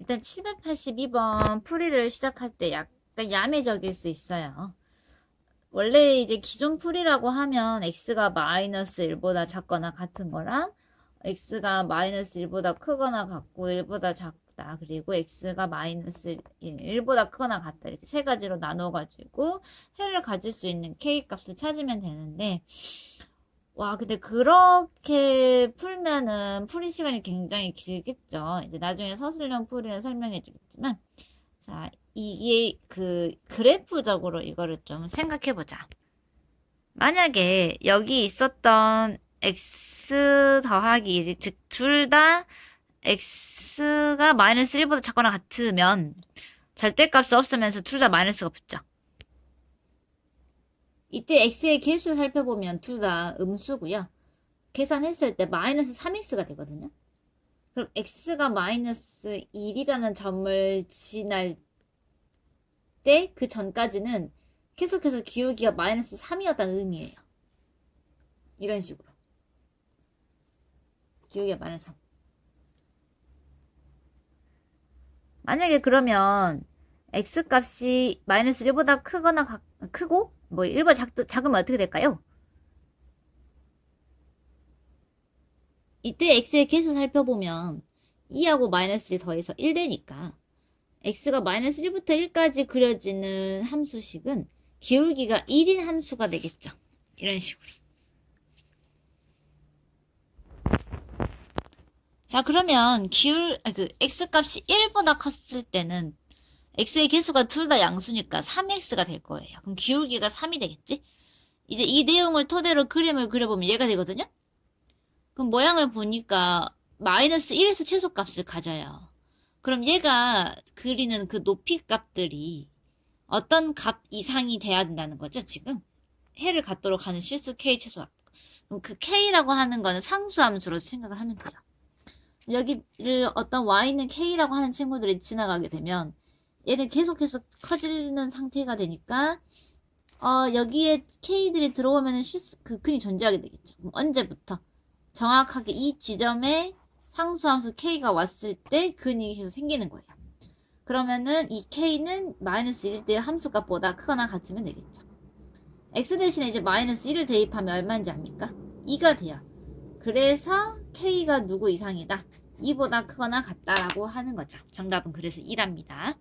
일단 782번 풀이를 시작할 때 약간 야매적일 수 있어요. 원래 이제 기존 풀이라고 하면 x가 마이너스 1보다 작거나 같은 거랑 x가 마이너스 1보다 크거나 같고 1보다 작다. 그리고 x가 마이너스 1보다 크거나 같다. 이렇게 세 가지로 나눠가지고 해를 가질 수 있는 k 값을 찾으면 되는데 와, 근데 그렇게 풀면은 풀이 시간이 굉장히 길겠죠. 이제 나중에 서술형 풀이는 설명해 주겠지만 자, 이게 그 그래프적으로 이거를 좀 생각해 보자. 만약에 여기 있었던 x 더하기 1, 즉, 둘 다 x가 마이너스 1보다 작거나 같으면 절대값이 없으면서 둘 다 마이너스가 붙죠. 이때 x의 개수 살펴보면 둘 다 음수고요. 계산했을 때 마이너스 3x가 되거든요. 그럼 x가 마이너스 1이라는 점을 지날 때 그 전까지는 계속해서 기울기가 마이너스 3이었다는 의미예요. 이런 식으로. 기울기가 마이너스 3. 만약에 그러면 x 값이 마이너스 1보다 크거나 각- 크고 뭐 1보다 작, 작으면 어떻게 될까요? 이때 x의 개수 살펴보면 2하고 마이너스 1 더해서 1 되니까 x가 마이너스 1부터 1까지 그려지는 함수식은 기울기가 1인 함수가 되겠죠. 이런 식으로. 자, 그러면 기울, 아, 그, x값이 1보다 컸을 때는 x의 개수가 둘 다 양수니까 3x가 될 거예요. 그럼 기울기가 3이 되겠지? 이제 이 내용을 토대로 그림을 그려보면 얘가 되거든요? 그럼 모양을 보니까 마이너스 1에서 최소값을 가져요. 그럼 얘가 그리는 그 높이 값들이 어떤 값 이상이 돼야 된다는 거죠, 지금? 해를 갖도록 하는 실수 k 최소값. 그럼 그 k라고 하는 거는 상수함수로 생각을 하면 돼요. 여기를 어떤 y는 k라고 하는 친구들이 지나가게 되면 얘는 계속해서 커지는 상태가 되니까 어, 여기에 k들이 들어오면 실수, 그 근이 존재하게 되겠죠. 언제부터? 정확하게 이 지점에 상수함수 k가 왔을 때 근이 계속 생기는 거예요. 그러면은 이 k는 마이너스 1일 때 함수값보다 크거나 같으면 되겠죠. x 대신에 이제 마이너스 1을 대입하면 얼마인지 압니까? 2가 돼요. 그래서 k가 누구 이상이다? 2보다 크거나 같다라고 하는 거죠. 정답은 그래서 2랍니다.